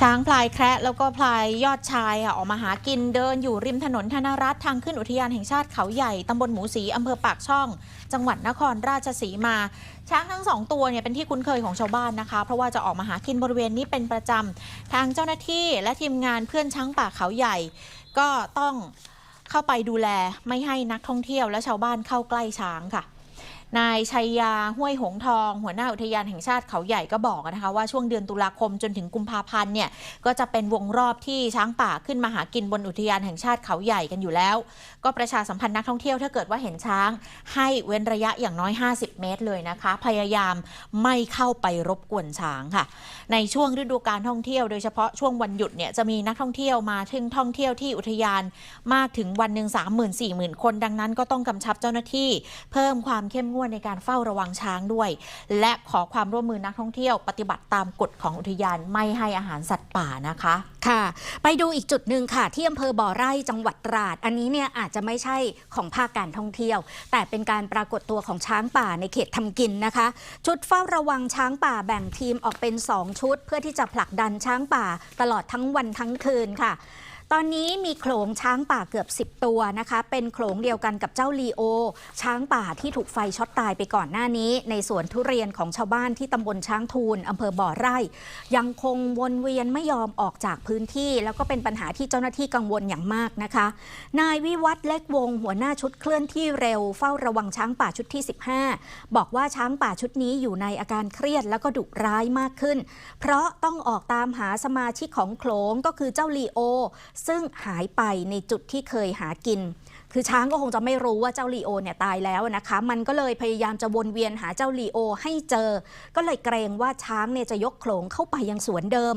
ช้างพลายแคระแล้วก็พลายยอดชายค่ะออกมาหากินเดินอยู่ริมถนนธนรัฐทางขึ้นอุทยานแห่งชาติเขาใหญ่ตำบลหมูสีอำเภอปากช่อง จังหวัดนครราชสีมา ช้างทั้งสองตัวเนี่ยเป็นที่คุ้นเคยของชาวบ้านนะคะ เพราะว่าจะออกมาหากินบริเวณนี้เป็นประจำทางเจ้าหน้าที่และทีมงานเพื่อนช้างป่าเขาใหญ่ ก็ต้องเข้าไปดูแลไม่ให้นักท่องเที่ยวและชาวบ้านเข้าใกล้ช้างค่ะ นายชัยยาห้วยหงทอง หัวหน้าอุทยานแห่งชาติเขาใหญ่ก็บอกนะคะว่าช่วงเดือนตุลาคมจนถึงกุมภาพันธ์เนี่ยก็จะเป็นวงรอบที่ช้างป่าขึ้นมาหากินบนอุทยานแห่งชาติเขาใหญ่กันอยู่แล้ว ก็ประชาสัมพันธ์นักท่องเที่ยวถ้าเกิดว่าเห็นช้าง ให้เว้นระยะอย่างน้อย 50 เมตรเลยนะคะ พยายามไม่เข้าไปรบกวนช้างค่ะ ในช่วงฤดูการท่องเที่ยวโดยเฉพาะช่วงวันหยุดเนี่ยจะมีนักท่องเที่ยวมาถึงท่องเที่ยวที่อุทยานมากถึงวันหนึ่ง3 0 0 0 0 4 0 0 0คน ดังนั้นก็ต้องกำชับเจ้าหน้าที่ เพิ่มความเข้มงวดในการเฝ้าระวังช้างด้วย และขอความร่วมมือนักท่องเที่ยว ปฏิบัติตามกฎของอุทยานไม่ให้อาหารสัตว์ป่านะคะ ค่ะ ไปดูอีกจุดหนึ่งค่ะ ที่อำเภอบ่อไร่จังหวัดตราด อันนี้เนี่ยอาจจะไม่ใช่ของภาคการท่องเที่ยว แต่เป็นการปรากฏตัวของช้างป่าในเขตทำกินนะคะ ชุดเฝ้าระวังช้างป่าแบ่งทีมออกเป็น 2 ชุด เพื่อที่จะผลักดันช้างป่าตลอดทั้งวันทั้งคืนค่ะ ตอนนี้มีโขลงช้างป่าเกือบ 10 ตัวนะคะ เป็นโขลงเดียวกันกับเจ้าลีโอ ช้างป่าที่ถูกไฟช็อตตายไปก่อนหน้านี้ ในสวนทุเรียนของชาวบ้านที่ตำบลช้างทูลอำเภอบ่อไร่ ยังคงวนเวียนไม่ยอมออกจากพื้นที่ แล้วก็เป็นปัญหาที่เจ้าหน้าที่กังวลอย่างมากนะคะ นายวิวัฒน์เล็กวง หัวหน้าชุดเคลื่อนที่เร็วเฝ้าระวังช้างป่าชุดที่ 15 บอกว่าช้างป่าชุดนี้อยู่ในอาการเครียดแล้วก็ดุร้ายมากขึ้น เพราะต้องออกตามหาสมาชิกของโขลงก็คือเจ้าลีโอซึ่งหายไปในจุดที่เคยหากิน คือช้างก็คงจะไม่รู้ว่าเจ้าลีโอเนี่ยตายแล้วนะคะ มันก็เลยพยายามจะวนเวียนหาเจ้าลีโอให้เจอ ก็เลยเกรงว่าช้างเนี่ยจะยกโขลงเข้าไปยังสวนเดิม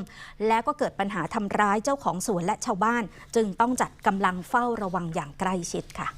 แล้วก็เกิดปัญหาทำร้ายเจ้าของสวนและชาวบ้าน จึงต้องจัดกำลังเฝ้าระวังอย่างใกล้ชิดค่ะ